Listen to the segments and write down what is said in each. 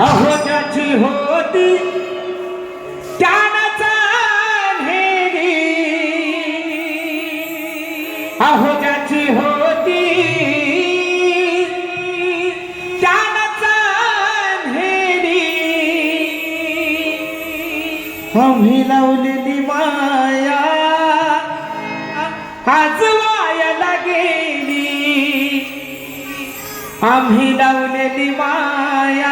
अहो ज्याची होती. त्यानचा नेली अहो ज्याची होती. त्यानचा नेली आम्ही लावलेली माया आज वायाला गेली आम्ही लावलेली माया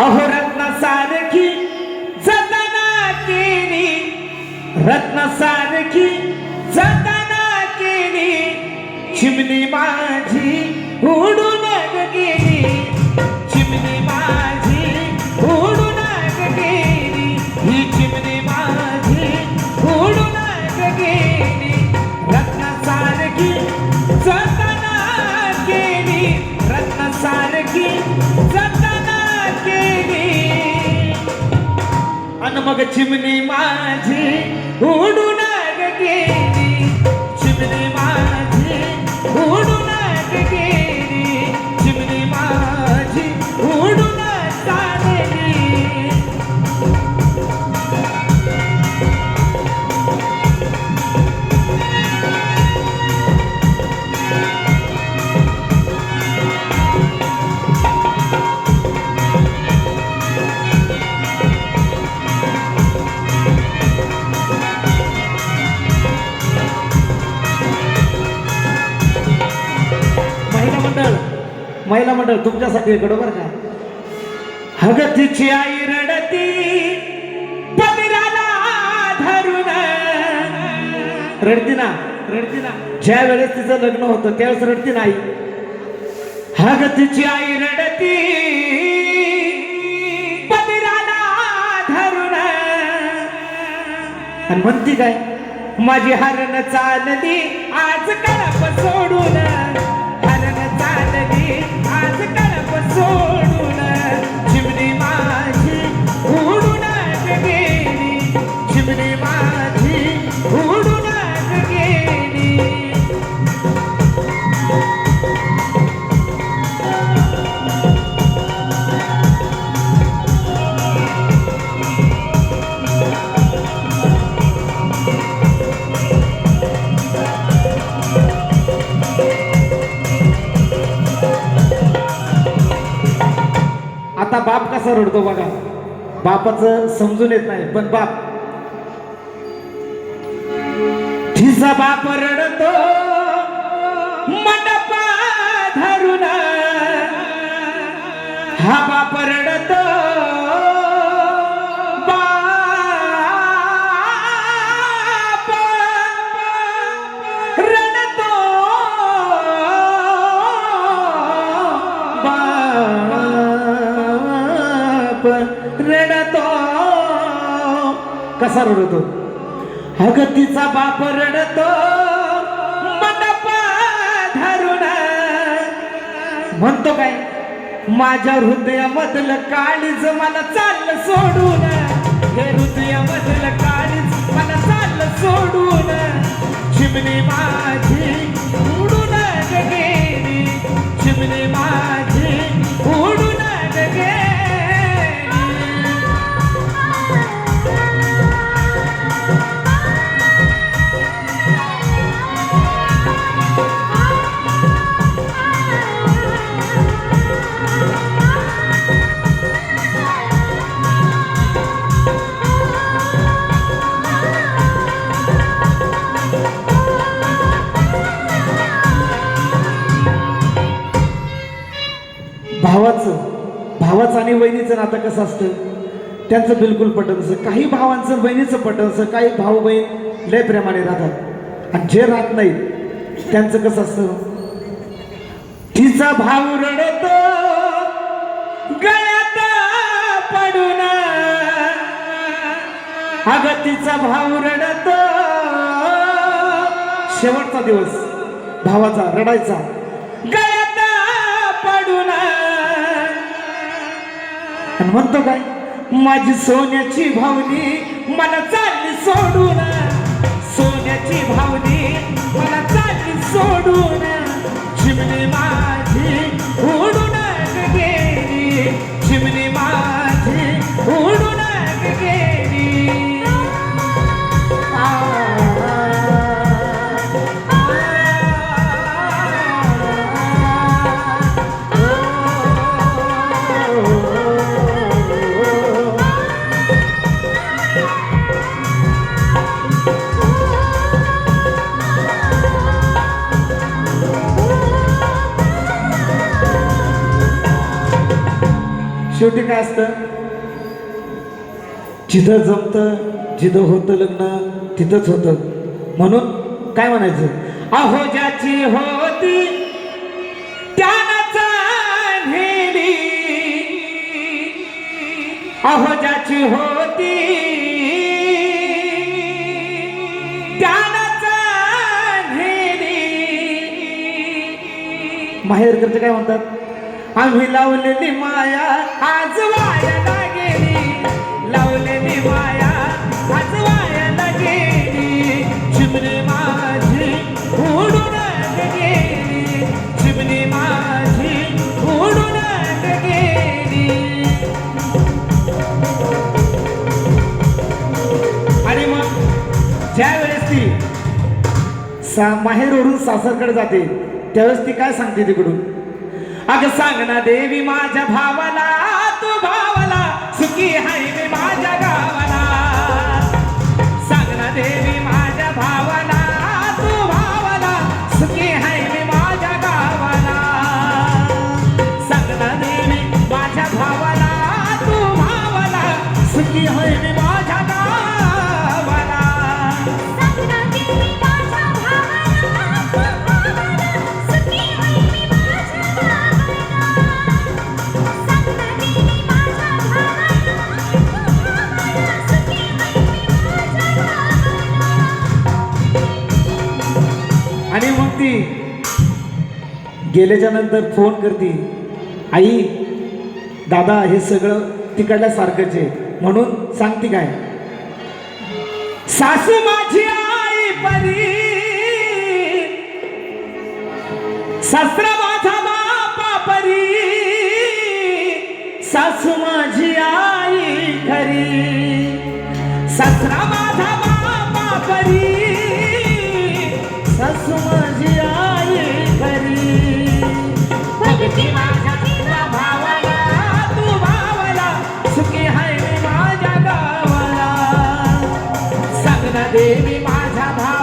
अहो रत्न सारखी जतना केली. रत्न सारखी जतना केली. चिमणी माझी उडू मग चिमणी माझी उडून महिला मंडळ तुमच्यासाठी बरोबर का? अगं तिची आई रडती पदराला धरून. रडती ना? रडती ना. ज्या वेळेस तिचं लग्न होतं त्यावेळेस रडती नाही अगं तिची आई रडती पदराला धरून. आणि म्हणती काय? माझी हरण चालली आज कळप सोडून. कळप कसा रडतो बघा. बापाचं समजून येत नाही पण बाप. तिचा बाप रडतो. कसा रडतो? अगं तिचा बाप रडतो धरून. म्हणतो काय? माझ्या हृदयामधलं काळीज मला चाललं सोडून. हे हृदयामधलं काळ भावाचं भावाचं आणि वहिनीचं नातं कसं असतं? त्यांचं बिलकुल पटत काही भावांचं बहिणीचं पटत असं काही भाऊ बहीण लय प्रेमाने राहतात. आणि जे राहत नाहीत त्यांचं कसं असतं? तिचा भाऊ रडतो गळ्यात पडून. अग तिचा भाऊ रडतो. शेवटचा दिवस भावाचा रडायचा. गळ्यात पडून. आणि म्हणतो काय? माझी सोन्याची भावनी मला चालली सोडून ना सोन्याची भावनी मला चालली सोडून शेवटी काय असतं? जिथं जमतं जिथं होतं लग्न तिथंच होतं. म्हणून काय म्हणायचं? अहो ज्याची होती अहो ज्याची होती त्यानं चांगली काय म्हणतात? आम्ही लावलेली माया सा माहेरवरून सासरकडे जाते. त्यावेळेस ती काय सांगते तिकडून? अगं सांग ना देवी माझ्या भावाला तू भावाला सुखी हाय मी माझ्या गावाला. सांग ना देवी माझ्या भावाला तू भावाला सुखी हाय मी माझ्या गावाला. सांग ना देवी माझ्या भावाला तू भावाला सुखी हाय मी गेल्याच्यानंतर फोन करते आई दादा हे सगळं तिकडल्या सारखंच आहे. म्हणून सांगते काय? सासू माझी आई परी. सासरा माझा बापा परी. सासू माझी आई खरी. देवी